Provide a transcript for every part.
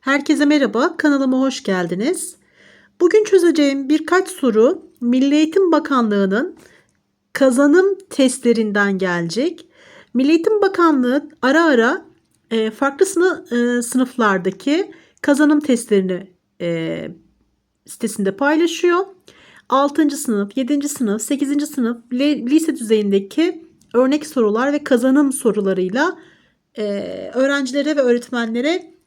Herkese merhaba, kanalıma hoş geldiniz. Bugün çözeceğim birkaç soru Milli Eğitim Bakanlığı'nın kazanım testlerinden gelecek. Milli Eğitim Bakanlığı ara ara e, farklı e, sınıflardaki kazanım testlerini e, sitesinde paylaşıyor. 6. sınıf, 7. sınıf, 8. sınıf, lise düzeyindeki örnek sorular ve kazanım sorularıyla öğrencilere ve öğretmenlere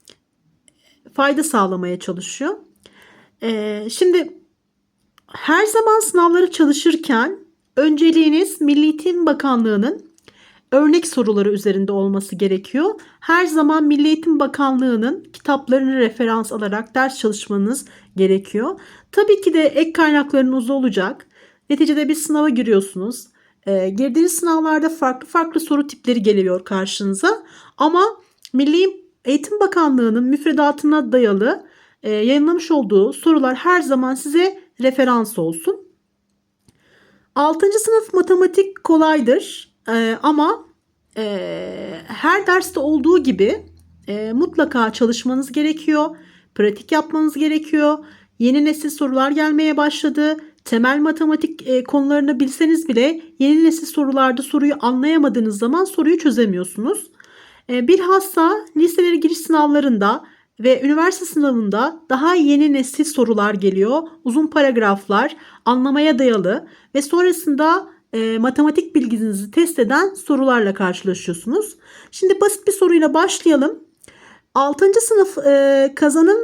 fayda sağlamaya çalışıyor. E, şimdi her zaman sınavlara çalışırken önceliğiniz Milli Eğitim Bakanlığı'nın örnek soruları üzerinde olması gerekiyor. Her zaman Milli Eğitim Bakanlığı'nın kitaplarını referans alarak ders çalışmanız gerekiyor. Tabii ki de ek kaynaklarınız olacak. Neticede bir sınava giriyorsunuz. Ee, girdiğiniz sınavlarda farklı farklı soru tipleri geliyor karşınıza. Ama Milli Eğitim Bakanlığı'nın müfredatına dayalı e, yayınlamış olduğu sorular her zaman size referans olsun. 6. sınıf matematik kolaydır Ee, ama e, her derste olduğu gibi e, mutlaka çalışmanız gerekiyor. Pratik yapmanız gerekiyor. Yeni nesil sorular gelmeye başladı. Temel matematik e, konularını bilseniz bile yeni nesil sorularda soruyu anlayamadığınız zaman soruyu çözemiyorsunuz. E, bilhassa liselere giriş sınavlarında ve üniversite sınavında daha yeni nesil sorular geliyor. Uzun paragraflar, anlamaya dayalı ve sonrasında e, matematik bilginizi test eden sorularla karşılaşıyorsunuz. Şimdi basit bir soruyla başlayalım. 6. sınıf e, kazanım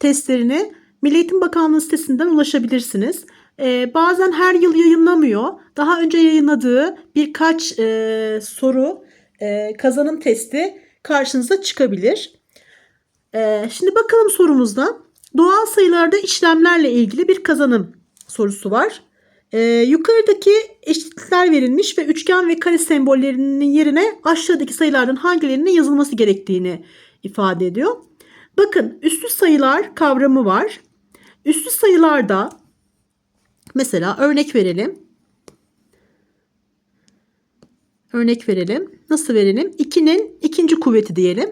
testlerini Milli Eğitim Bakanlığı sitesinden ulaşabilirsiniz. E, bazen her yıl yayınlamıyor. Daha önce yayınladığı birkaç e, soru e, kazanım testi karşınıza çıkabilir. E, şimdi bakalım sorumuzda. Doğal sayılarda işlemlerle ilgili bir kazanım sorusu var. E, yukarıdaki eşitlikler verilmiş ve üçgen ve kare sembollerinin yerine aşağıdaki sayılardan hangilerinin yazılması gerektiğini ifade ediyor. Bakın üslü sayılar kavramı var. Üslü sayılarda mesela örnek verelim. Örnek verelim. Nasıl verelim? 2'nin ikinci kuvveti diyelim.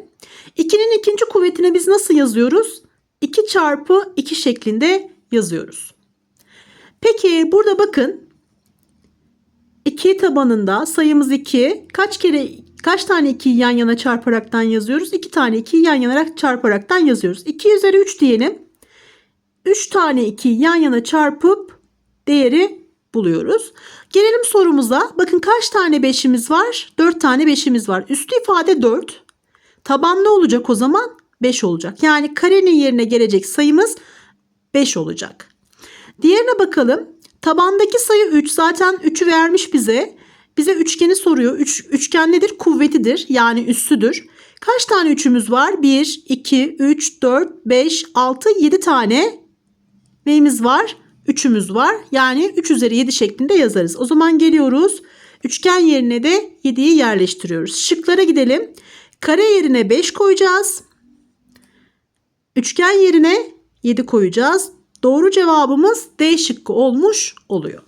2'nin ikinci kuvvetini biz nasıl yazıyoruz? 2 çarpı 2 şeklinde yazıyoruz. Peki burada bakın 2 tabanında sayımız 2. Kaç kere kaç tane 2'yi yan yana çarparaktan yazıyoruz? 2 tane 2'yi yan yana çarparaktan yazıyoruz. 2 üzeri 3 diyelim. 3 tane 2'yi yan yana çarpıp değeri buluyoruz. Gelelim sorumuza. Bakın kaç tane 5'imiz var? 4 tane 5'imiz var. Üstü ifade 4. Taban ne olacak o zaman? 5 olacak. Yani karenin yerine gelecek sayımız 5 olacak. Diğerine bakalım. Tabandaki sayı 3 zaten 3'ü vermiş bize. Bize üçgeni soruyor. Üç, üçgen nedir? Kuvvetidir. Yani üssüdür. Kaç tane 3'ümüz var? 1, 2, 3, 4, 5, 6, 7 tane neyimiz var? 3'ümüz var. Yani 3 üzeri 7 şeklinde yazarız. O zaman geliyoruz. Üçgen yerine de 7'yi yerleştiriyoruz. Şıklara gidelim. Kare yerine 5 koyacağız. Üçgen yerine 7 koyacağız. Doğru cevabımız D şıkkı olmuş oluyor.